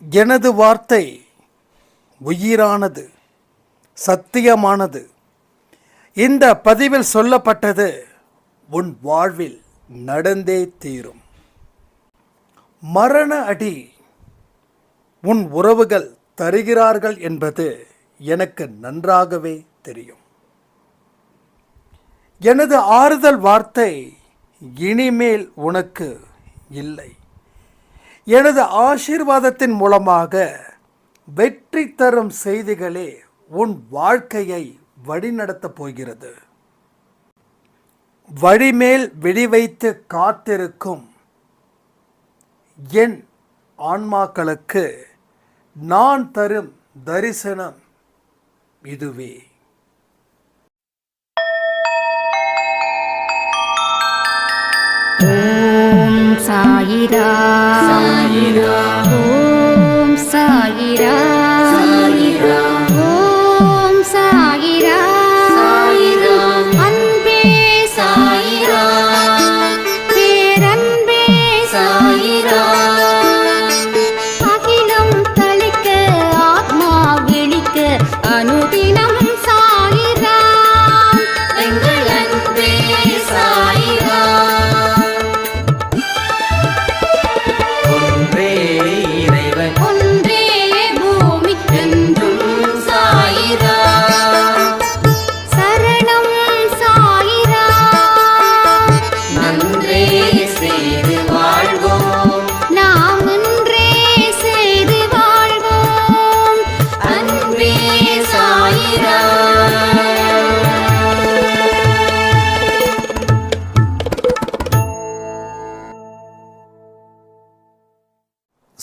எனது வார்த்தை உயிரானது சத்தியமானது. இந்த பதிவில் சொல்லப்பட்டது உன் வாழ்வில் நடந்தே தீரும். மரண அடி உன் உறவுகள் தருகிறார்கள் என்பது எனக்கு நன்றாகவே தெரியும். எனது ஆறுதல் வார்த்தை இனிமேல் உனக்கு இல்லை. எனது ஆசீர்வாதத்தின் மூலமாக வெற்றி தரும் செய்திகளே உன் வாழ்க்கையை வழிநடத்தப் போகிறது. வழிமேல் வெடிவைத்து காத்திருக்கும் என் ஆன்மாக்களுக்கு நான் தரும் தரிசனம் இதுவே. ஓம் சாயிரா சாயிரா ஓம்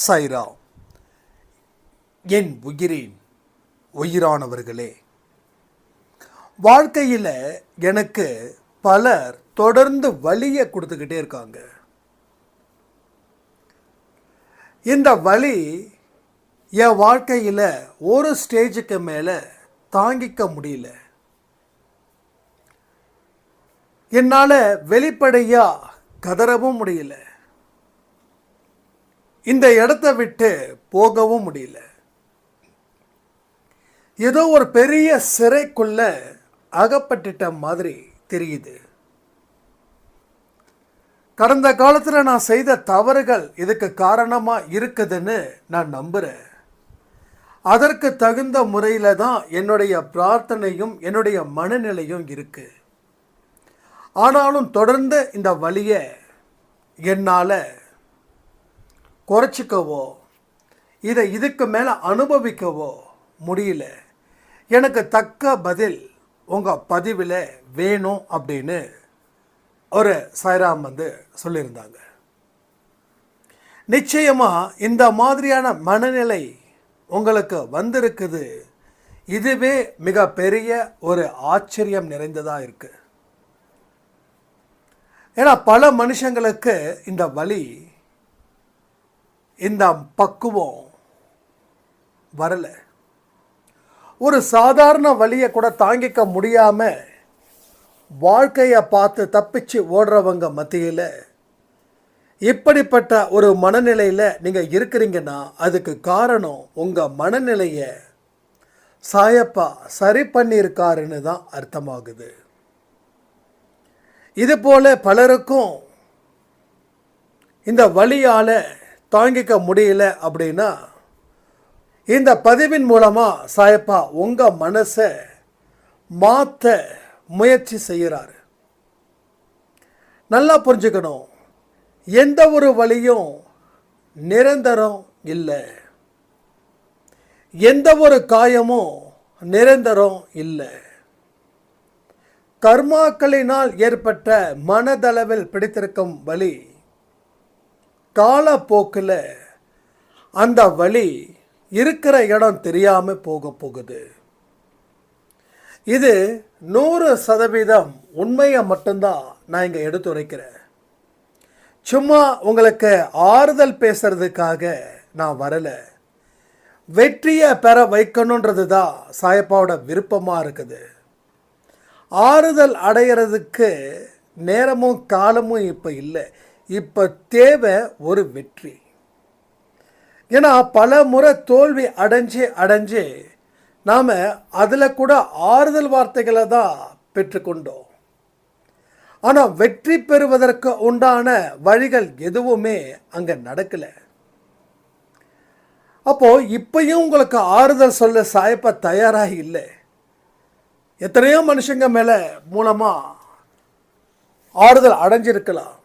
சைரா என் உயிரின் உயிரானவர்களே. வாழ்க்கையில் எனக்கு பலர் தொடர்ந்து வழியை கொடுத்துக்கிட்டே இருக்காங்க. இந்த வழி என் வாழ்க்கையில் ஒரு ஸ்டேஜுக்கு மேலே தாங்கிக்க முடியல. என்னால் வெளிப்படையாக கதறவும் முடியல. இந்த இடத்த விட்டு போகவும் முடியல. ஏதோ ஒரு பெரிய சிறைக்குள்ள அகப்பட்டுட்ட மாதிரி தெரியுது. கடந்த காலத்தில் நான் செய்த தவறுகள் இதுக்கு காரணமாக இருக்குதுன்னு நான் நம்புகிறேன் அதற்கு தகுந்த முறையில் தான் என்னுடைய பிரார்த்தனையும் என்னுடைய மனநிலையும் இருக்குது ஆனாலும் தொடர்ந்து இந்த வழியை என்னால் குறைச்சிக்கவோ இதை இதுக்கு மேலே அனுபவிக்கவோ முடியல. எனக்கு தக்க பதில் உங்கள் பதிவில் வேணும் அப்படின்னு ஒரு சாய்ராம் வந்து சொல்லியிருந்தாங்க. நிச்சயமாக இந்த மாதிரியான மனநிலை உங்களுக்கு வந்திருக்குது. இதுவே மிகப்பெரிய ஒரு ஆச்சரியம் நிறைந்ததாக இருக்குது ஏன்னா பல மனுஷங்களுக்கு இந்த வழி இந்த பக்குவம் வரலை. ஒரு சாதாரண வழியை கூட தாங்கிக்க முடியாமல் வாழ்க்கையை பார்த்து தப்பிச்சு ஓடுறவங்க மத்தியில் இப்படிப்பட்ட ஒரு மனநிலையில் நீங்கள் இருக்கிறீங்கன்னா அதுக்கு காரணம் உங்கள் மனநிலையை சாயப்பா சரி பண்ணியிருக்காருன்னு தான் அர்த்தமாகுது. இது போல பலருக்கும் இந்த வழியால் தாங்கிக்க முடியல அப்படின்னா இந்த பதிவின் மூலமாக சாயப்பா உங்கள் மனசை மாற்ற முயற்சி செய்கிறாரு. நல்லா புரிஞ்சுக்கணும். எந்த ஒரு வழியும் நிரந்தரம் இல்லை. எந்த ஒரு காயமும் நிரந்தரம் இல்லை. கர்மாக்களினால் ஏற்பட்ட மனதளவில் பிடித்திருக்கும் வழி காலப்போக்கில் அந்த வழி இருக்கிற இடம் தெரியாமல் போக போகுது. இது நூறு சதவீதம் உண்மையை மட்டும்தான் நான் இங்கே எடுத்துரைக்கிறேன். சும்மா உங்களுக்கு ஆறுதல் பேசுறதுக்காக நான் வரலை. வெற்றியை பெற வைக்கணுன்றது தான் சாயப்பாவோட விருப்பமாக இருக்குது. ஆறுதல் அடையிறதுக்கு நேரமும் காலமும் இப்போ இல்லை. இப்போ தேவை ஒரு வெற்றி. ஏன்னா பல முறை தோல்வி அடைஞ்சு அடைஞ்சு நாம் அதில் கூட ஆறுதல் வார்த்தைகளை தான் பெற்றுக்கொண்டோம். ஆனால் வெற்றி பெறுவதற்கு உண்டான வழிகள் எதுவுமே அங்கே நடக்கலை. அப்போது இப்பையும் உங்களுக்கு ஆறுதல் சொல்ல சாய்ப்ப தயாராக இல்லை. எத்தனையோ மனுஷங்க மேலே மூலமாக ஆறுதல் அடைஞ்சிருக்கலாம்.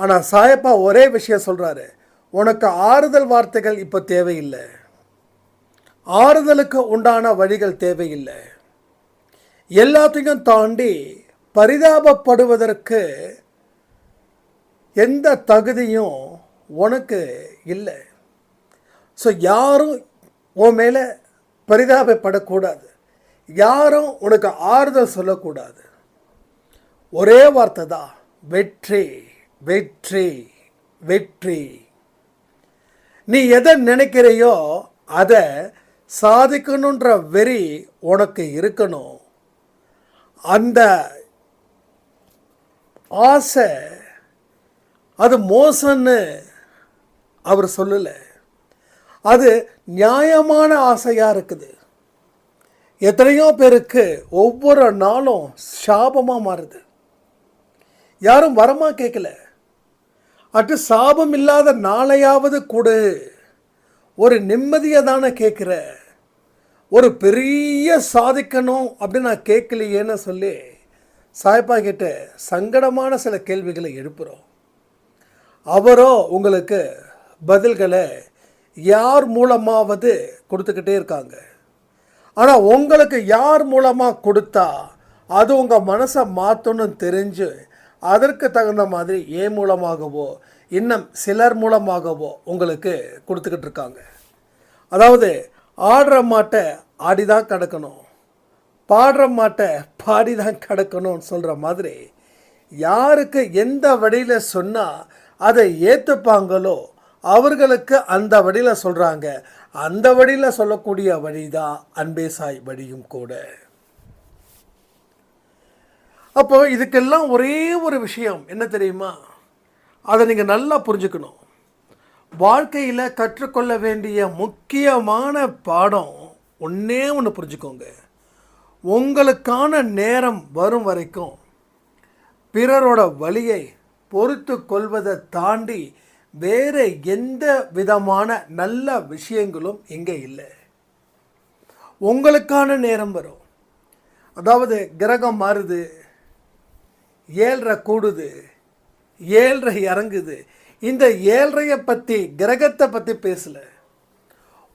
ஆனால் சாயப்பா ஒரே விஷயம் சொல்கிறாரு உனக்கு ஆறுதல் வார்த்தைகள் இப்போ தேவையில்லை. ஆறுதலுக்கு உண்டான வழிகள் தேவையில்லை. எல்லாத்தையும் தாண்டி பரிதாபப்படுவதற்கு எந்த தகுதியும் உனக்கு இல்லை. ஸோ யாரும் உன் மேலே பரிதாபப்படக்கூடாது. யாரும் உனக்கு ஆறுதல் சொல்லக்கூடாது. ஒரே வார்த்தை தான் வெற்றி. வெற்றி வெற்றி. நீ எதை நினைக்கிறையோ அதை சாதிக்கணுன்ற வெறி உனக்கு இருக்கணும். அந்த ஆசை அது மோசம்னு அவர் சொல்லலை. அது நியாயமான ஆசையாக இருக்குது. எத்தனையோ பேருக்கு ஒவ்வொரு நாளும் சாபமாக மாறுது. யாரும் வரமாக கேட்கல அட்டு சாபம் இல்லாத நாளையாவது கொடு ஒரு நிம்மதியை தானே கேட்குற? ஒரு பெரிய சாதிக்கணும் அப்படின்னு நான் கேட்கலையேன்னு சொல்லி சாய்ப்பா கிட்ட சங்கடமான சில கேள்விகளை எழுப்புகிறோம் அவரோ உங்களுக்கு பதில்களை யார் மூலமாவது கொடுத்துக்கிட்டே இருக்காங்க. ஆனால் உங்களுக்கு யார் மூலமாக கொடுத்தா அது உங்கள் மனசை மாற்றணும்னு தெரிஞ்சு அதற்கு தகுந்த மாதிரி ஏன் மூலமாகவோ இன்னும் சிலர் மூலமாகவோ உங்களுக்கு கொடுத்துக்கிட்டு இருக்காங்க. அதாவது ஆடுற மாட்டை ஆடி தான் கிடக்கணும். பாடுற மாட்டை பாடி தான் கிடக்கணும்னு சொல்கிற மாதிரி யாருக்கு எந்த வழியில் சொன்னால் அதை ஏற்றுப்பாங்களோ அவர்களுக்கு அந்த வழியில் சொல்கிறாங்க அந்த வழியில் சொல்லக்கூடிய வழி தான் அன்பே சாய் வழியும் கூட. அப்போ இதுக்கெல்லாம் ஒரே ஒரு விஷயம். என்ன தெரியுமா? அதை நீங்கள் நல்லா புரிஞ்சுக்கணும். வாழ்க்கையில் கற்றுக்கொள்ள வேண்டிய முக்கியமான பாடம் ஒன்றே ஒன்று புரிஞ்சுக்கோங்க. உங்களுக்கான நேரம் வரும் வரைக்கும் பிறரோட வழியை பொறுத்து கொள்வதை தாண்டி வேறு எந்த விதமான நல்ல விஷயங்களும் இங்கே இல்லை. உங்களுக்கான நேரம் வரும். அதாவது கிரகம் மாறுது ஏழரை கூடுது ஏழரை இறங்குது. இந்த ஏழ்றையை பற்றி கிரகத்தை பற்றி பேசல.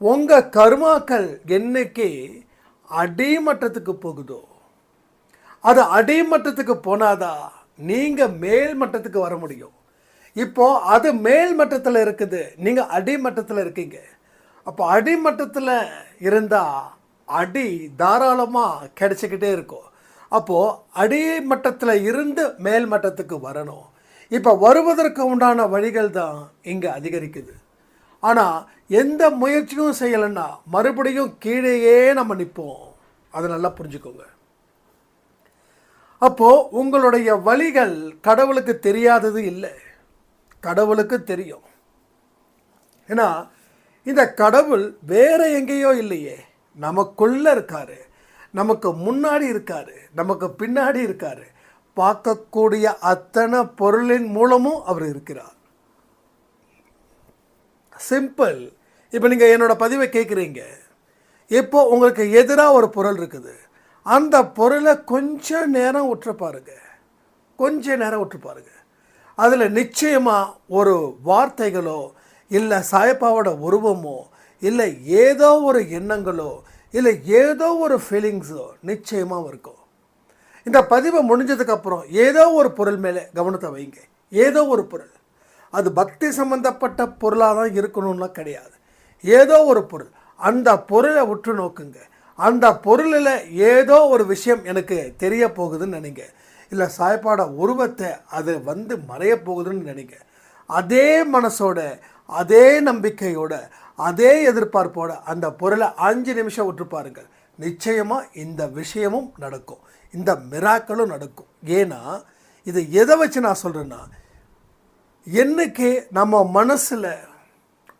உங்கள் கர்மாக்கள் என்னைக்கு அடிமட்டத்துக்கு போகுதோ அது அடிமட்டத்துக்கு போனாதான் நீங்கள் மேல் மட்டத்துக்கு வர முடியும். இப்போது அது மேல் மட்டத்தில் இருக்குது நீங்கள் அடிமட்டத்தில் இருக்கீங்க. அப்போ அடிமட்டத்தில் இருந்தால் அடி தாராளமாக கிடைச்சிக்கிட்டே இருக்கும். அப்போது அடிமட்டத்தில் இருந்து மேல் மட்டத்துக்கு வரணும். இப்போ வருவதற்கு உண்டான வழிகள் தான் இங்கே அதிகரிக்குது. ஆனால் எந்த முயற்சியும் செய்யலைன்னா மறுபடியும் கீழேயே நம்ம நிற்போம் அதை நல்லா புரிஞ்சுக்கோங்க. அப்போது உங்களுடைய வழிகள் கடவுளுக்கு தெரியாதது இல்லை. கடவுளுக்கு தெரியும். ஏன்னா இந்த கடவுள் வேறு எங்கேயோ இல்லையே. நமக்குள்ளே இருக்காரு. நமக்கு முன்னாடி இருக்காரு நமக்கு பின்னாடி இருக்காரு. பார்க்கக்கூடிய அத்தனை பொருளின் மூலமும் அவர் இருக்கிறார். சிம்பிள் இப்போ நீங்கள் என்னோட பதிவை கேட்குறீங்க இப்போ உங்களுக்கு எதிராக ஒரு பொருள் இருக்குது. அந்த பொருளை கொஞ்ச நேரம் உற்று பாருங்க. கொஞ்ச நேரம் உற்று பாருங்க. அதில் நிச்சயமாக ஒரு வார்த்தைகளோ இல்லை சாயப்பாவோட உருவமோ இல்லை ஏதோ ஒரு எண்ணங்களோ இல்லை ஏதோ ஒரு ஃபீலிங்ஸோ நிச்சயமாக இருக்கும். இந்த பதிவை முடிஞ்சதுக்கப்புறம் ஏதோ ஒரு பொருள் மேலே கவனத்தை வைங்க. ஏதோ ஒரு பொருள். அது பக்தி சம்பந்தப்பட்ட பொருளாக தான் இருக்கணும்லாம் கிடையாது. ஏதோ ஒரு பொருள். அந்த பொருளை உற்று நோக்குங்க. அந்த பொருளில் ஏதோ ஒரு விஷயம் எனக்கு தெரிய போகுதுன்னு நினைங்க. இல்லை சாய்ப்பாட உருவத்தை அது வந்து மறைய போகுதுன்னு நினைங்க. அதே மனசோட அதே நம்பிக்கையோட அதே எதிர்பார்ப்போட அந்த பொருளை அஞ்சு நிமிஷம் விட்டு பாருங்கள். நிச்சயமாக இந்த விஷயமும் நடக்கும். இந்த மிராக்களும் நடக்கும். ஏன்னா இதை எதை வச்சு நான் சொல்கிறேன்னா என்னைக்கு நம்ம மனசில்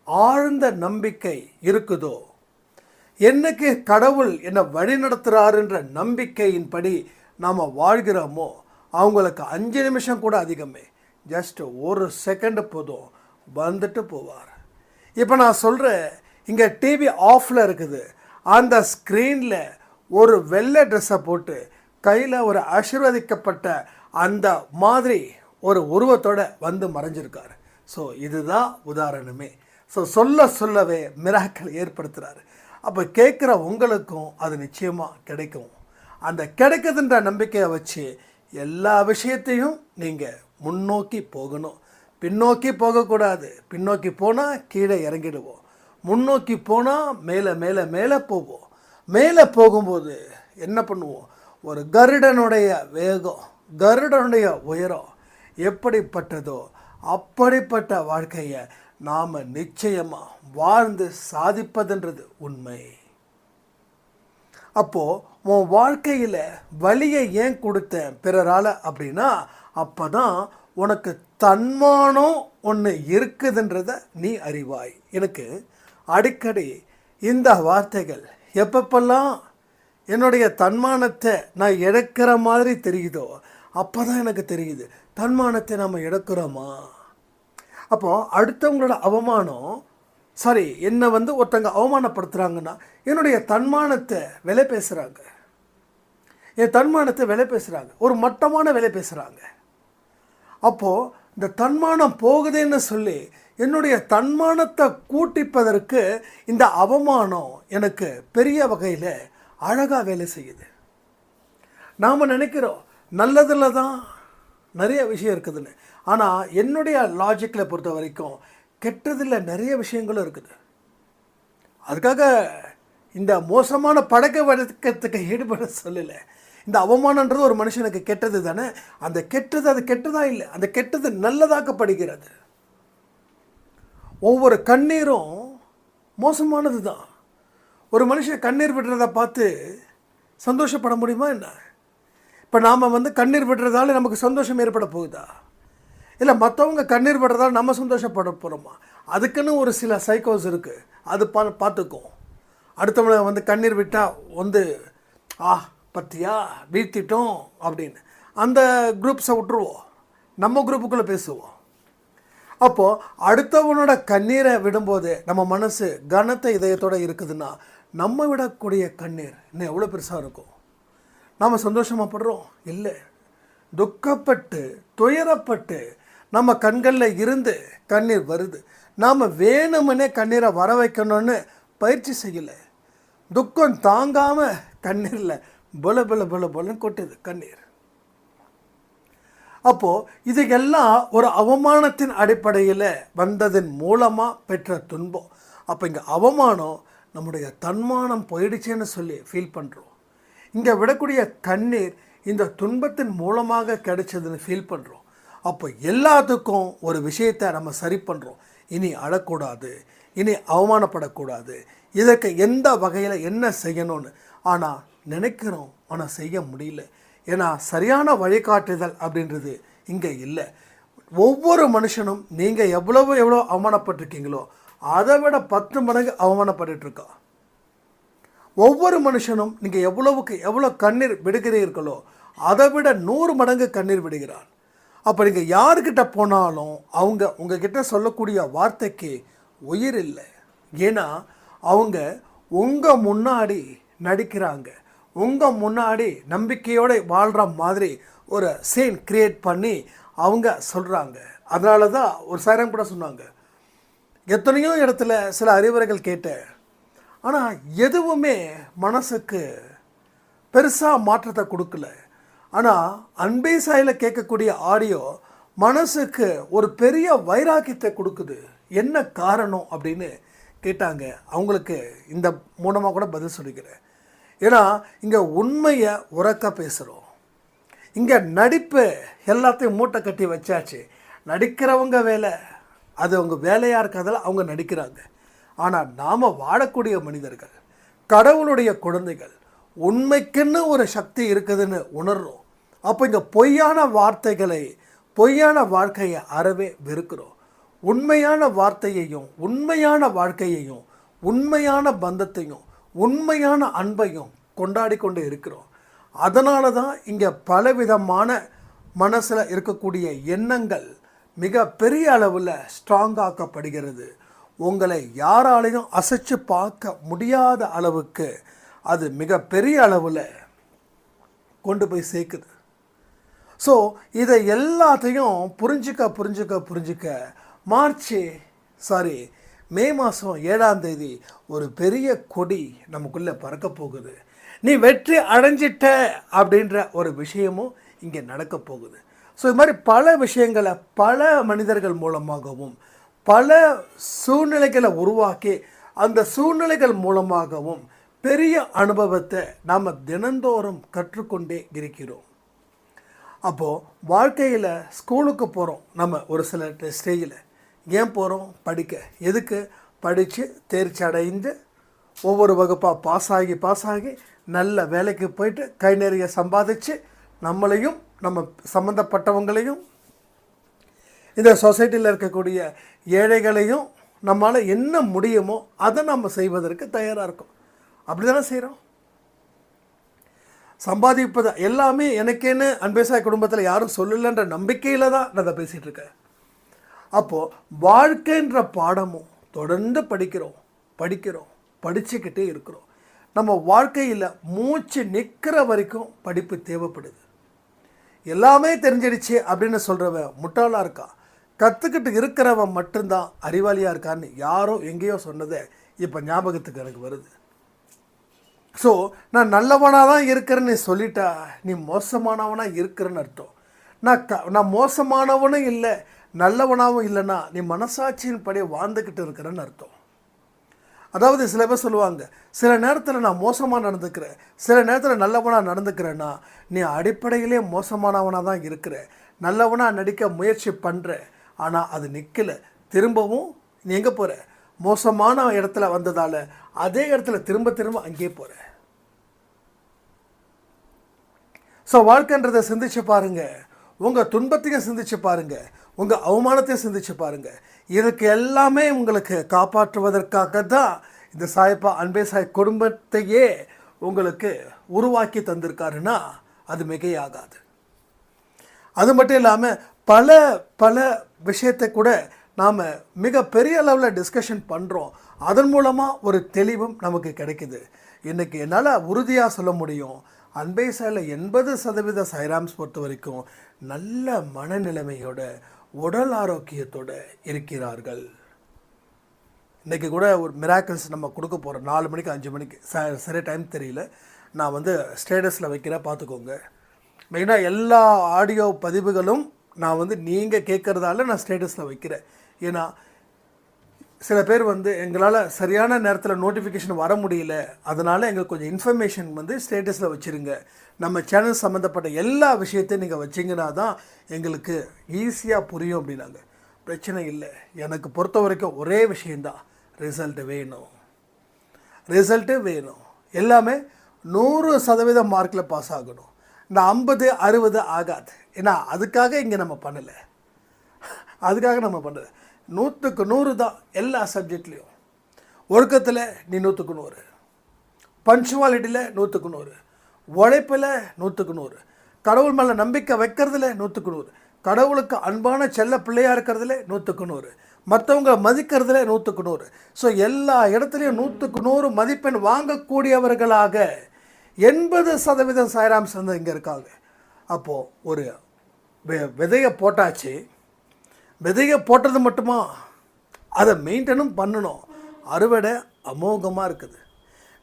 ஆழ்ந்த நம்பிக்கை இருக்குதோ என்னைக்கு கடவுள் என்னை வழி நடத்துகிறாருன்ற நம்பிக்கையின்படி நாம் வாழ்கிறோமோ அவங்களுக்கு அஞ்சு நிமிஷம் கூட அதிகமே. ஜஸ்ட் ஒரு செகண்ட் போதும். வந்துட்டு போவார். இப்போ நான் சொல்கிறேன் இங்கே டிவி ஆஃபில் இருக்குது. அந்த ஸ்க்ரீனில் ஒரு வெள்ளை ட்ரெஸ்ஸை போட்டு கையில் ஒரு ஆசீர்வதிக்கப்பட்ட அந்த மாதிரி ஒரு உருவத்தோட வந்து மறைஞ்சிருக்காரு. ஸோ இதுதான் உதாரணமே. ஸோ சொல்ல சொல்லவே மிராக்கள் ஏற்படுத்துகிறாரு அப்போ கேட்குற உங்களுக்கும் அது நிச்சயமாக கிடைக்கும். அந்த கிடைக்குதுன்ற நம்பிக்கையை வச்சு எல்லா விஷயத்தையும் நீங்கள் முன்னோக்கி போகணும். பின்னோக்கி போகக்கூடாது. பின்னோக்கி போனால் கீழே இறங்கிடுவோம். முன்னோக்கி போனால் மேலே மேலே மேலே போவோம். மேலே போகும்போது என்ன பண்ணுவோம்? ஒரு கருடனுடைய வேகம் கருடனுடைய உயரம் எப்படிப்பட்டதோ அப்படிப்பட்ட வாழ்க்கையை நாம் நிச்சயமாக வாழ்ந்து சாதிப்பதுன்றது உண்மை. அப்போது உன் வாழ்க்கையில் வழியை ஏன் கொடுத்தேன் பிறரால் அப்படின்னா அப்போ தான் உனக்கு தன்மானம் ஒன்று இருக்குதுன்றத நீ அறிவாய். எனக்கு அடிக்கடி இந்த வார்த்தைகள் எப்பப்பெல்லாம் என்னுடைய தன்மானத்தை நான் இழக்கிற மாதிரி தெரியுதோ அப்போ தான் எனக்கு தெரியுது. தன்மானத்தை நம்ம இழக்கிறோமா? அப்போது அடுத்தவங்களோட அவமானம் சாரி என்னை வந்து ஒருத்தங்க அவமானப்படுத்துகிறாங்கன்னா என்னுடைய தன்மானத்தை விலை பேசுகிறாங்க என் தன்மானத்தை விலை பேசுகிறாங்க ஒரு மட்டமான விலை பேசுகிறாங்க அப்போது இந்த தன்மானம் போகுதேன்னு சொல்லி என்னுடைய தன்மானத்தை கூட்டிப்பதற்கு இந்த அவமானம் எனக்கு பெரிய வகையில் அழகாக வேலை செய்யுது. நாம் நினைக்கிறோம் நல்லதில் தான் நிறைய விஷயம் இருக்குதுன்னு. ஆனால் என்னுடைய லாஜிக்கில் பொறுத்த வரைக்கும் கெட்டதில் நிறைய விஷயங்களும் இருக்குது. அதுக்காக இந்த மோசமான பழக்க வழக்கத்துக்கு ஈடுபட சொல்லலை. இந்த அவமானன்றது ஒரு மனுஷனுக்கு கெட்டது தானே? அந்த கெட்டது அது கெட்டதா இல்லை? அந்த கெட்டது நல்லதாக்கப்படுகிறது. ஒவ்வொரு கண்ணீரும் மோசமானது தான். ஒரு மனுஷன் கண்ணீர் விடுறத பார்த்து சந்தோஷப்பட முடியுமா என்ன? இப்போ நாம் வந்து கண்ணீர் விடுறதால நமக்கு சந்தோஷம் ஏற்பட போகுதா? இல்லை மற்றவங்க கண்ணீர் விடுறதால நம்ம சந்தோஷப்பட போகிறோமா அதுக்குன்னு ஒரு சில சைக்கோஸ் இருக்குது அது பா பார்த்துக்கும் அடுத்தவங்க வந்து கண்ணீர் விட்டால் வந்து ஆ பத்தியா? வீழ்த்திட்டோம் அப்படின்னு. அந்த குரூப்ஸை விட்டுருவோம். நம்ம குரூப்புக்குள்ளே பேசுவோம். அப்போது அடுத்தவனோட கண்ணீரை விடும்போது நம்ம மனசு கனத்த இதயத்தோடு இருக்குதுன்னா நம்ம விடக்கூடிய கண்ணீர் இன்னும் எவ்வளோ பெருசாக இருக்கும்? நாம் சந்தோஷமாகப்படுறோம் இல்லை. துக்கப்பட்டு துயரப்பட்டு நம்ம கண்களில் இருந்து கண்ணீர் வருது. நாம் வேணுமனே கண்ணீரை வர வைக்கணும்னு பயிற்சி செய்யலை. துக்கம் தாங்காமல் கண்ணீரில் பொல பொல பொல பொலன்னு கொட்டுது கண்ணீர். அப்போது இதுக்கெல்லாம் ஒரு அவமானத்தின் அடிப்படையில் வந்ததன் மூலமாக பெற்ற துன்பம். அப்போ இங்கே அவமானம் நம்முடைய தன்மானம் போயிடுச்சேன்னு சொல்லி ஃபீல் பண்ணுறோம் இங்கே விடக்கூடிய கண்ணீர் இந்த துன்பத்தின் மூலமாக கிடைச்சதுன்னு ஃபீல் பண்ணுறோம் அப்போ எல்லாத்துக்கும் ஒரு விஷயத்தை நம்ம சரி பண்ணுறோம் இனி அழக்கூடாது இனி அவமானப்படக்கூடாது இதற்கு எந்த வகையில் என்ன செய்யணும்னு. ஆனால் நினைக்கிறோம் ஆனால் செய்ய முடியல. ஏன்னா சரியான வழிகாட்டுதல் அப்படின்றது இங்கே இல்லை. ஒவ்வொரு மனுஷனும் நீங்கள் எவ்வளவு எவ்வளோ அவமானப்பட்டிருக்கீங்களோ அதை விட பத்து மடங்கு அவமானப்பட்டுருக்கோம் ஒவ்வொரு மனுஷனும் நீங்கள் எவ்வளவுக்கு எவ்வளோ கண்ணீர் விடுகிறீர்களோ அதை விட நூறு மடங்கு கண்ணீர் விடுகிறான் அப்போ நீங்கள் யாருக்கிட்ட போனாலும் அவங்க உங்ககிட்ட சொல்லக்கூடிய வார்த்தைக்கு உயிர் இல்லை. ஏன்னா அவங்க உங்கள் முன்னாடி நடிக்கிறாங்க. உங்கள் முன்னாடி நம்பிக்கையோடு வாழ்கிற மாதிரி ஒரு சீன் க்ரியேட் பண்ணி அவங்க சொல்கிறாங்க அதனால தான் ஒரு சைரம் கூட சொன்னாங்க. எத்தனையோ இடத்துல சில அறிவுரைகள் கேட்டேன். ஆனால் எதுவுமே மனசுக்கு பெருசாக மாற்றத்தை கொடுக்கல. ஆனால் அன்பே சாயில் கேட்கக்கூடிய ஆடியோ மனசுக்கு ஒரு பெரிய வைராக்கியத்தை கொடுக்குது. என்ன காரணம் அப்படின்னு கேட்டாங்க. அவங்களுக்கு இந்த மூலமாக கூட பதில் சொல்லிக்கிறேன். ஏன்னா இங்கே உண்மையை உறக்க பேசுகிறோம் இங்கே நடிப்பு எல்லாத்தையும் மூட்டை கட்டி வச்சாச்சு. நடிக்கிறவங்க வேலை அது அவங்க வேலையாக இருக்கிறதால அவங்க நடிக்கிறாங்க. ஆனால் நாம் வாழக்கூடிய மனிதர்கள் கடவுளுடைய குழந்தைகள் உண்மைக்குன்னு ஒரு சக்தி இருக்குதுன்னு உணர்றோம். அப்போ இங்கே பொய்யான வார்த்தைகளை பொய்யான வாழ்க்கையை அறவே வெறுக்கிறோம். உண்மையான வார்த்தையையும் உண்மையான வாழ்க்கையையும் உண்மையான பந்தத்தையும் உண்மையான அன்பையும் கொண்டாடி கொண்டு இருக்கிறோம். அதனால தான் இங்கே பலவிதமான மனசில் இருக்கக்கூடிய எண்ணங்கள் மிக பெரிய அளவில் ஸ்ட்ராங்காக்கப்படுகிறது உங்களை யாராலையும் அசைச்சு பார்க்க முடியாத அளவுக்கு அது மிக பெரிய அளவில் கொண்டு போய் சேர்க்குது. ஸோ இதை எல்லாத்தையும் புரிஞ்சுக்க புரிஞ்சுக்க புரிஞ்சுக்க மார்ச் சாரி மே மாதம் ஏழாம் தேதி ஒரு பெரிய கொடி நமக்குள்ளே பறக்க போகுது. நீ வெற்றி அடைஞ்சிட்ட அப்படின்ற ஒரு விஷயமும் இங்கே நடக்க போகுது. ஸோ இது மாதிரி பல விஷயங்களை பல மனிதர்கள் மூலமாகவும் பல சூழ்நிலைகளை உருவாக்கி அந்த சூழ்நிலைகள் மூலமாகவும் பெரிய அனுபவத்தை நாம் தினந்தோறும் கற்றுக்கொண்டே இருக்கிறோம். அப்போது வாழ்க்கையில் ஸ்கூலுக்கு போகிறோம் நம்ம ஒரு சில ஸ்டேஜில் ஏன் போகிறோம் படிக்க. எதுக்கு? படித்து தேர்ச்சி அடைந்து ஒவ்வொரு வகுப்பாக பாஸ் ஆகி பாஸ் ஆகி நல்ல வேலைக்கு போயிட்டு கை நிறைய சம்பாதிச்சு நம்மளையும் நம்ம சம்மந்தப்பட்டவங்களையும் இந்த சொசைட்டியில் இருக்கக்கூடிய ஏழைகளையும் நம்மளால் என்ன முடியுமோ அதை நம்ம செய்வதற்கு தயாராக இருக்கும். அப்படி தானே செய்கிறோம் சம்பாதிப்பதை எல்லாமே எனக்கேன்னு அன்பேசாய் குடும்பத்தில் யாரும் சொல்லலைன்ற நம்பிக்கையில் தான் நான் அதை பேசிகிட்டு இருக்கேன். அப்போது வாழ்க்கைன்ற பாடமும் தொடர்ந்து படிக்கிறோம் படிக்கிறோம் படிச்சுக்கிட்டே இருக்கிறோம். நம்ம வாழ்க்கையில் மூச்சு நிற்கிற வரைக்கும் படிப்பு தேவைப்படுது. எல்லாமே தெரிஞ்சிடுச்சு அப்படின்னு சொல்கிறவன் முட்டாளாக இருக்கா? கற்றுக்கிட்டு இருக்கிறவன் மட்டும்தான் அறிவாளியாக இருக்கான்னு யாரோ எங்கேயோ சொன்னதை இப்போ ஞாபகத்துக்கு எனக்கு வருது. ஸோ நான் நல்லவனாக தான் இருக்கிறேன்னு சொல்லிட்டா நீ மோசமானவனாக இருக்கிறேன்னு அர்த்தம். நான் க நான் மோசமானவனும் இல்லை. நல்லவனாகவும் இல்லைன்னா நீ மனசாட்சியின் படி வாழ்ந்துக்கிட்டு இருக்கிறேன்னு அர்த்தம். அதாவது சில பேர் சொல்லுவாங்க சில நேரத்தில் நான் மோசமாக நடந்துக்கிறேன் சில நேரத்தில் நல்லவனாக நடந்துக்கிறேன்னா நீ அடிப்படையிலே மோசமானவனாக தான் இருக்கிற நல்லவனாக நடிக்க முயற்சி பண்ணுற ஆனால் அது நிற்கல திரும்பவும் நீ எங்கே போகிற மோசமான இடத்துல வந்ததால் அதே இடத்துல திரும்ப திரும்ப அங்கேயே போகிற ஸோ வாழ்க்கைன்றதை சிந்திச்சு பாருங்க. உங்கள் துன்பத்தையும் சிந்திச்சு பாருங்கள் உங்கள் அவமானத்தை சிந்திச்சு பாருங்கள் இதுக்கு எல்லாமே உங்களுக்கு காப்பாற்றுவதற்காக தான் இந்த சாயப்பா அன்பே சாய் குடும்பத்தையே உங்களுக்கு உருவாக்கி தந்திருக்காருன்னா அது மிகையாகாது. அது மட்டும் இல்லாமல் பல பல விஷயத்தை கூட நாம் மிக பெரிய அளவில் டிஸ்கஷன் பண்ணுறோம் அதன் மூலமாக ஒரு தெளிவும் நமக்கு கிடைக்குது. இன்றைக்கி என்னால் உறுதியாக சொல்ல முடியும். அன்பை சாயில் எண்பது சதவீத சைராம்ஸ் பொறுத்த வரைக்கும் நல்ல மனநிலைமையோட உடல் ஆரோக்கியத்தோடு இருக்கிறார்கள். இன்றைக்கி கூட ஒரு மிராக்கிள்ஸ் நம்ம கொடுக்க போகிறோம் நாலு மணிக்கு அஞ்சு மணிக்கு. ச சரி டைம் தெரியல. நான் வந்து ஸ்டேட்டஸில் வைக்கிறேன் பார்த்துக்கோங்க. மெயினாக எல்லா ஆடியோ பதிவுகளும் நான் வந்து நீங்கள் கேட்குறதால நான் ஸ்டேட்டஸில் வைக்கிறேன். ஏன்னா சில பேர் வந்து எங்களால் சரியான நேரத்தில் நோட்டிஃபிகேஷன் வர முடியல. அதனால் எங்களுக்கு கொஞ்சம் இன்ஃபர்மேஷன் வந்து ஸ்டேட்டஸில் வச்சுருங்க. நம்ம சேனல் சம்மந்தப்பட்ட எல்லா விஷயத்தையும் நீங்கள் வச்சிங்கன்னா தான் எங்களுக்கு ஈஸியாக புரியும் அப்படின்னாங்க. பிரச்சனை இல்லை. எனக்கு பொறுத்த வரைக்கும் ஒரே விஷயந்தான் ரிசல்ட்டு வேணும். ரிசல்ட்டு வேணும். எல்லாமே நூறு சதவீதம் மார்க்கில் பாஸ் ஆகணும். இந்த ஐம்பது அறுபது ஆகாது. ஏன்னா அதுக்காக இங்கே நம்ம பண்ணலை. அதுக்காக நம்ம பண்ணலை. நூற்றுக்கு நூறு தான் எல்லா சப்ஜெக்ட்லேயும் ஒழுக்கத்தில் நீ நூற்றுக்கு நூறு. பஞ்சுவாலிட்டியில் நூற்றுக்கு நூறு. உழைப்பில் நூற்றுக்கு நூறு. கடவுள் மேலே நம்பிக்கை வைக்கிறதுல நூற்றுக்கு நூறு. கடவுளுக்கு அன்பான செல்ல பிள்ளையாக இருக்கிறதுல நூற்றுக்கு நூறு. மற்றவங்க மதிக்கிறதுல நூற்றுக்கு நூறு. ஸோ எல்லா இடத்துலையும் நூற்றுக்கு நூறு மதிப்பெண் வாங்கக்கூடியவர்களாக எண்பது சதவீதம் சாய்ராம்ஸ் வந்து இங்கே இருக்காங்க. அப்போது ஒரு வெ- விதையை போட்டாச்சு. விதையை போட்டது மட்டுமா? அதை மெயின்டெனும் பண்ணணும். அறுவடை அமோகமாக இருக்குது.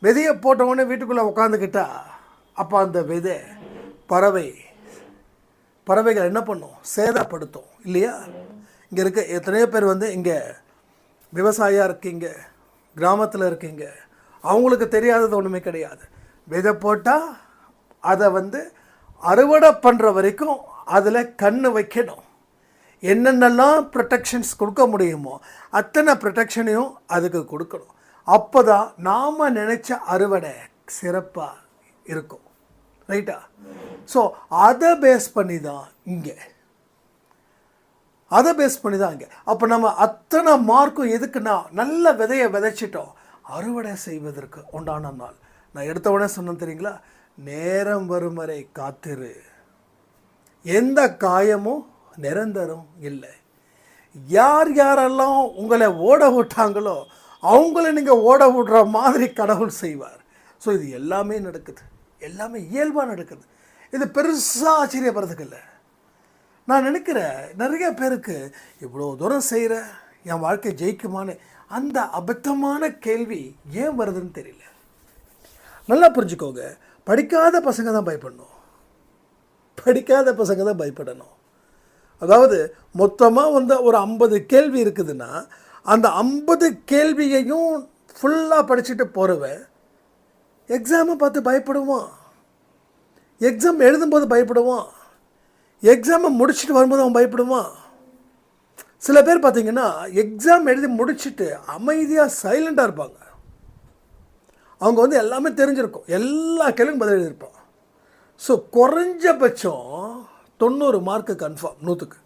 விதையை போட்ட உடனே வீட்டுக்குள்ளே உட்காந்துக்கிட்டா அப்போ அந்த விதை பறவை பறவைகள் என்ன பண்ணும்? சேதப்படுத்தும் இல்லையா? இங்கே இருக்க எத்தனையோ பேர் வந்து இங்கே விவசாயியாக இருக்கீங்க கிராமத்தில் இருக்கீங்க. அவங்களுக்கு தெரியாதது ஒன்றுமே கிடையாது. விதை போட்டால் அதை வந்து அறுவடை பண்ணுற வரைக்கும் அதில் கண் வைக்கணும். என்னென்னலாம் ப்ரொடெக்ஷன்ஸ் கொடுக்க முடியுமோ அத்தனை ப்ரொடெக்ஷனையும் அதுக்கு கொடுக்கணும். அப்போ தான் நாம் நினச்ச அறுவடை சிறப்பாக இருக்கும். ரைட்டா ஸோ அதை பேஸ் பண்ணி தான் இங்கே. அதை பேஸ் பண்ணி தான் இங்கே. அப்போ நம்ம அத்தனை மார்க்கும் எதுக்குன்னா நல்ல விதையை விதைச்சிட்டோம். அறுவடை செய்வதற்கு உண்டான நாள். நான் எடுத்த உடனே சொன்னேன் தெரியுங்களா? நேரம் வரும் வரை காத்திரு. எந்த காயமும் நிரந்தரம் இல்லை. யார் யாரெல்லாம் உங்களை ஓட விட்டாங்களோ அவங்கள நீங்கள் ஓட விடுற மாதிரி கடவுள் செய்வார். ஸோ இது எல்லாமே நடக்குது. எல்லாமே இயல்பாக நடக்குது. இது பெருசாக ஆச்சரியப்படுறதுக்கு இல்லை. நான் நினைக்கிறேன் நிறைய பேருக்கு இவ்வளோ தூரம் செய்கிற என் வாழ்க்கை ஜெயிக்குமான்னு அந்த அபத்தமான கேள்வி ஏன் வருதுன்னு தெரியல. நல்லா புரிஞ்சுக்கோங்க. படிக்காத பசங்க தான் பயப்படணும். படிக்காத பசங்க தான் பயப்படணும். அதாவது மொத்தமாக வந்து ஒரு ஐம்பது கேள்வி இருக்குதுன்னா அந்த ஐம்பது கேள்வியையும் ஃபுல்லாக படிச்சுட்டு போகிறவன் எக்ஸாமை பார்த்து பயப்படுவான். எக்ஸாம் எழுதும்போது பயப்படுவான். எக்ஸாமை முடிச்சுட்டு வரும்போது அவன் பயப்படுவான். சில பேர் பார்த்தீங்கன்னா எக்ஸாம் எழுதி முடிச்சுட்டு அமைதியாக சைலண்டாக இருப்பாங்க. அவங்க வந்து எல்லாமே தெரிஞ்சிருக்கும். எல்லா கேள்வியும் பதில் எழுதியிருப்பான். ஸோ குறைஞ்சபட்சம் தொண்ணூறு மார்க்கு கன்ஃபார்ம் நூற்றுக்கு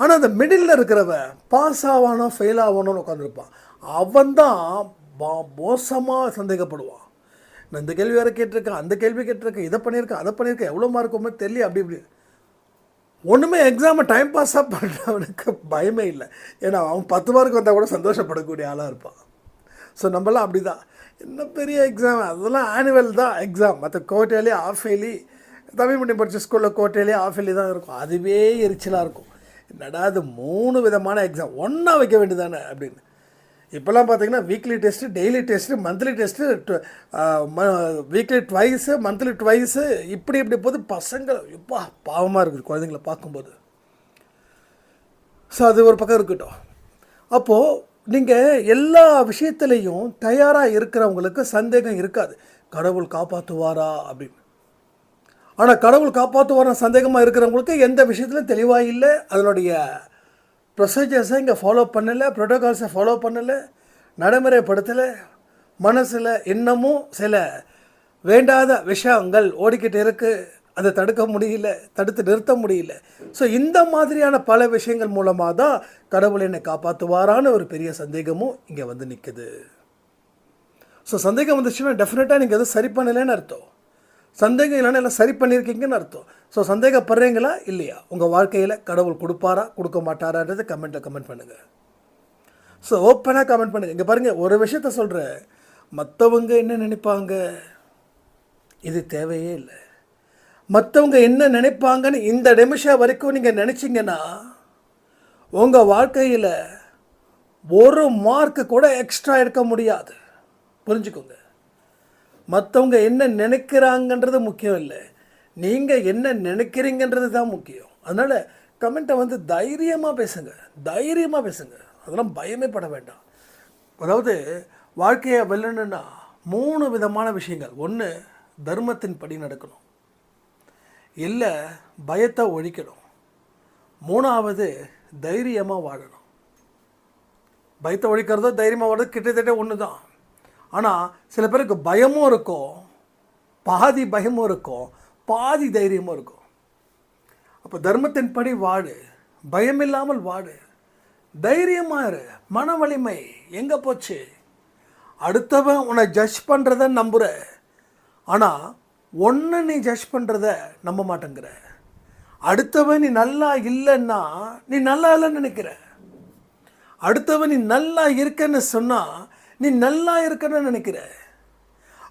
ஆனால் அந்த மிடில் இருக்கிறவன் பாஸ் ஆவானோ ஃபெயில் ஆவானோன்னு உட்காந்துருப்பான் அவன் தான் மோசமாக சந்தேகப்படுவான். நான் இந்த கேள்வி வேறு கேட்டிருக்கேன் அந்த கேள்வி கேட்டிருக்கேன் இதை பண்ணியிருக்கேன் அதை பண்ணியிருக்கேன் எவ்வளோ மார்க்குமே தெரியல அப்படி இப்படி. ஒன்றுமே எக்ஸாமை டைம் பாஸாக பண்ணுறவனுக்கு பயமே இல்லை. ஏன்னா அவன் பத்து மார்க் வந்தால் கூட சந்தோஷப்படக்கூடிய ஆளாக இருப்பான். ஸோ நம்மளாம் அப்படி தான் என்ன பெரிய எக்ஸாம் அதெல்லாம் ஆனுவல் தான் எக்ஸாம் மற்ற கோட்டையிலே ஆஃப் இயர்லி தமிழ் மீடியம் படித்த ஸ்கூலில் கோட்டையிலே ஆஃபிலே தான் இருக்கும். அதுவே எரிச்சலாக இருக்கும். என்னடா அது மூணு விதமான எக்ஸாம் ஒன்றா வைக்க வேண்டியதானே அப்படின்னு. இப்போல்லாம் பார்த்தீங்கன்னா weekly test daily test monthly test weekly twice monthly twice இப்படி இப்படி போது பசங்க எப்பா பாவமாக இருக்குது குழந்தைங்கள பார்க்கும்போது. ஸோ அது ஒரு பக்கம் இருக்கட்டும். அப்போது நீங்கள் எல்லா விஷயத்துலேயும் தயாராக இருக்கிறவங்களுக்கு சந்தேகம் இருக்காது. கடவுள் காப்பாற்றுவாரா அப்படின்னு. ஆனால் கடவுள் காப்பாற்றுவாரா சந்தேகமாக இருக்கிறவங்களுக்கு எந்த விஷயத்துலையும் தெளிவாக இல்லை. அதனுடைய ப்ரொசீஜர்ஸை இங்கே ஃபாலோ பண்ணலை ப்ரோட்டோகால்ஸை ஃபாலோ பண்ணலை நடைமுறைப்படுத்தலை. மனசில் இன்னமும் சில வேண்டாத விஷயங்கள் ஓடிக்கிட்டு இருக்குது அதை தடுக்க முடியல தடுத்து நிறுத்த முடியல. ஸோ இந்த மாதிரியான பல விஷயங்கள் மூலமாக தான் கடவுள் என்னை காப்பாற்றுவாரான்னு ஒரு பெரிய சந்தேகமும் இங்கே வந்து நிற்குது ஸோ சந்தேகம் வந்துச்சுன்னா டெஃபினட்டாக நீங்கள் எதுவும் சரி பண்ணலைன்னு அர்த்தம். சந்தேகம் இல்லைன்னா எல்லாம் சரி பண்ணியிருக்கீங்கன்னு அர்த்தம். ஸோ சந்தேகப்படுறீங்களா? இல்லையா? உங்கள் வாழ்க்கையில் கடவுள் கொடுப்பாரா? கொடுக்க மாட்டாரான்றது கமெண்ட்டில் கமெண்ட் பண்ணுங்கள் ஸோ ஓப்பனாக கமெண்ட் பண்ணுங்கள் இங்கே பாருங்கள் ஒரு விஷயத்த சொல்கிறேன் மற்றவங்க என்ன நினைப்பாங்க? இது தேவையே இல்லை. மற்றவங்க என்ன நினைப்பாங்கன்னு இந்த நிமிஷம் வரைக்கும் நீங்கள் நினச்சிங்கன்னா உங்கள் வாழ்க்கையில் ஒரு மார்க்கு கூட எக்ஸ்ட்ரா எடுக்க முடியாது. புரிஞ்சுக்கோங்க. மற்றவங்க என்ன நினைக்கிறாங்கன்றது முக்கியம் இல்லை. நீங்கள் என்ன நினைக்கிறீங்கன்றது தான் முக்கியம். அதனால் கமெண்ட்டை வந்து தைரியமாக பேசுங்க. தைரியமாக பேசுங்க. அதெல்லாம் பயமே பட வேண்டாம். அதாவது வாழ்க்கையை வெல்லணுன்னா மூணு விதமான விஷயங்கள். ஒன்று தர்மத்தின் படி நடக்கணும். இல்லை பயத்தை ஒழிக்கணும். மூணாவது தைரியமாக வாழணும். பயத்தை ஒழிக்கிறதோ தைரியமாக வாழறது கிட்டத்தட்ட ஒன்று தான் ஆனால் சில பேருக்கு பயமும் இருக்கும். பாதி பயமும் இருக்கும். பாதி தைரியமும் இருக்கும். அப்போ தர்மத்தின் படி வாடு பயமில்லாமல் வாடு தைரியமாக இரு. மன வலிமை எங்கே போச்சு? அடுத்தவன் உன்னை ஜட்ஜ் பண்ணுறத நம்புகிற ஆனால் ஒன்று நீ ஜட்ஜ் பண்ணுறத நம்ப மாட்டேங்கிற. அடுத்தவன் நீ நல்லா இல்லைன்னா நீ நல்லா இல்லைன்னு நினைக்கிற. அடுத்தவன் நீ நல்லா இருக்கன்னு சொன்னால் நீ நல்லா இருக்கன்னு நினைக்கிற.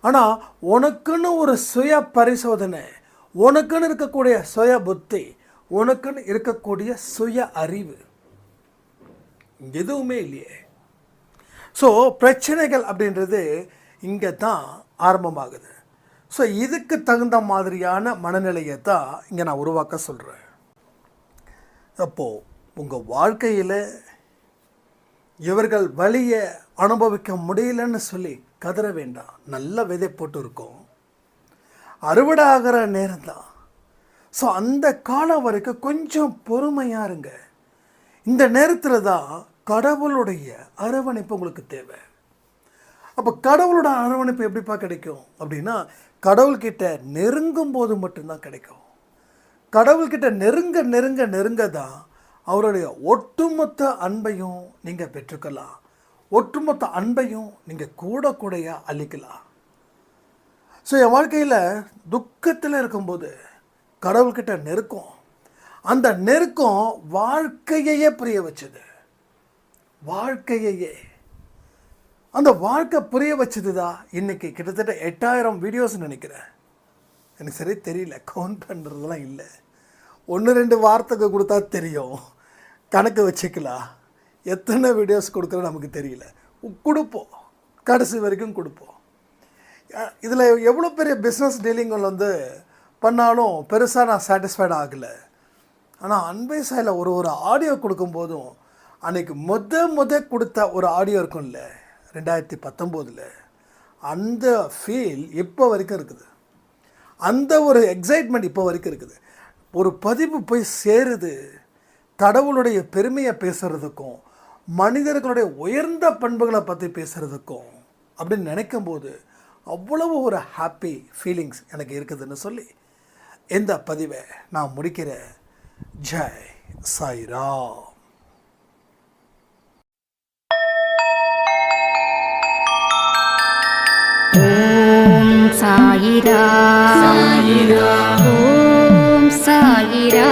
ஆனால் உனக்குன்னு ஒரு சுய பரிசோதனை உனக்குன்னு இருக்கக்கூடிய சுய புத்தி உனக்குன்னு இருக்கக்கூடிய சுய அறிவு எதுவுமே இல்லையே. ஸோ பிரச்சனைகள் அப்படின்றது இங்கே தான் ஆரம்பமாகுது. ஸோ இதுக்கு தகுந்த மாதிரியான மனநிலையை தான் இங்கே நான் உருவாக்க சொல்கிறேன் அப்போது உங்கள் வாழ்க்கையில் இவர்கள் வழியை அனுபவிக்க முடியலன்னு சொல்லி கதற வேண்டாம். நல்ல விதை போட்டு இருக்கோம் அறுவடை ஆகிற நேரம் தான் ஸோ அந்த காலம் வரைக்கும் கொஞ்சம் பொறுமையாக இருங்க. இந்த நேரத்தில் தான் கடவுளுடைய அரவணைப்பு உங்களுக்கு தேவை. அப்போ கடவுளோட அரவணைப்பு எப்படிப்பா கிடைக்கும்? அப்படின்னா கடவுள்கிட்ட நெருங்கும் போது மட்டும்தான் கிடைக்கும். கடவுள்கிட்ட நெருங்க நெருங்க நெருங்க தான் அவருடைய ஒட்டுமொத்த அன்பையும் நீங்கள் பெற்றுக்கலாம். ஒட்டுமொத்த அன்பையும் நீங்கள் கூட கூடையா அழிக்கலாம். ஸோ என் வாழ்க்கையில் துக்கத்தில் இருக்கும்போது கடவுள்கிட்ட நெருக்கம். அந்த நெருக்கம் வாழ்க்கையையே புரிய வச்சது. வாழ்க்கையையே. அந்த வாழ்க்கை புரிய வச்சது தான் இன்னைக்கு கிட்டத்தட்ட எட்டாயிரம் வீடியோஸ் நினைக்கிறேன். எனக்கு சரி தெரியல கவுண்ட் பண்ணுறதுலாம் இல்லை. ஒன்று ரெண்டு வார்த்தைக்கு கொடுத்தா தெரியும். கணக்கு வச்சுக்கலாம். எத்தனை வீடியோஸ் கொடுக்குறோம் நமக்கு தெரியல. கொடுப்போம். கடைசி வரைக்கும் கொடுப்போம். இதில் எவ்வளோ பெரிய பிஸ்னஸ் டீலிங்கள் வந்து பண்ணாலும் பெருசாக நான் சாட்டிஸ்ஃபைட் ஆகலை. ஆனால் அன்பை சாயில் ஒரு ஒரு ஆடியோ கொடுக்கும்போதும் அன்றைக்கி முத முத கொடுத்த ஒரு ஆடியோ இருக்கும்ல ரெண்டாயிரத்தி பத்தொம்போதில். அந்த ஃபீல் இப்போ வரைக்கும் இருக்குது. அந்த ஒரு எக்ஸைட்மெண்ட் இப்போ வரைக்கும் இருக்குது. ஒரு பதிவு போய் சேருது கடவுளுடைய பெருமையை பேசுகிறதுக்கும் மனிதர்களுடைய உயர்ந்த பண்புகளை பற்றி பேசுகிறதுக்கும் அப்படின்னு நினைக்கும் போது அவ்வளவு ஒரு ஹாப்பி ஃபீலிங்ஸ் எனக்கு இருக்குதுன்னு சொல்லி இந்த பதிவை நான் முடிக்கிறேன் ஜெய் சாய்ராம். ஓம் சாயிரா சாயிரா ஓம் சாயிரா சாயிரா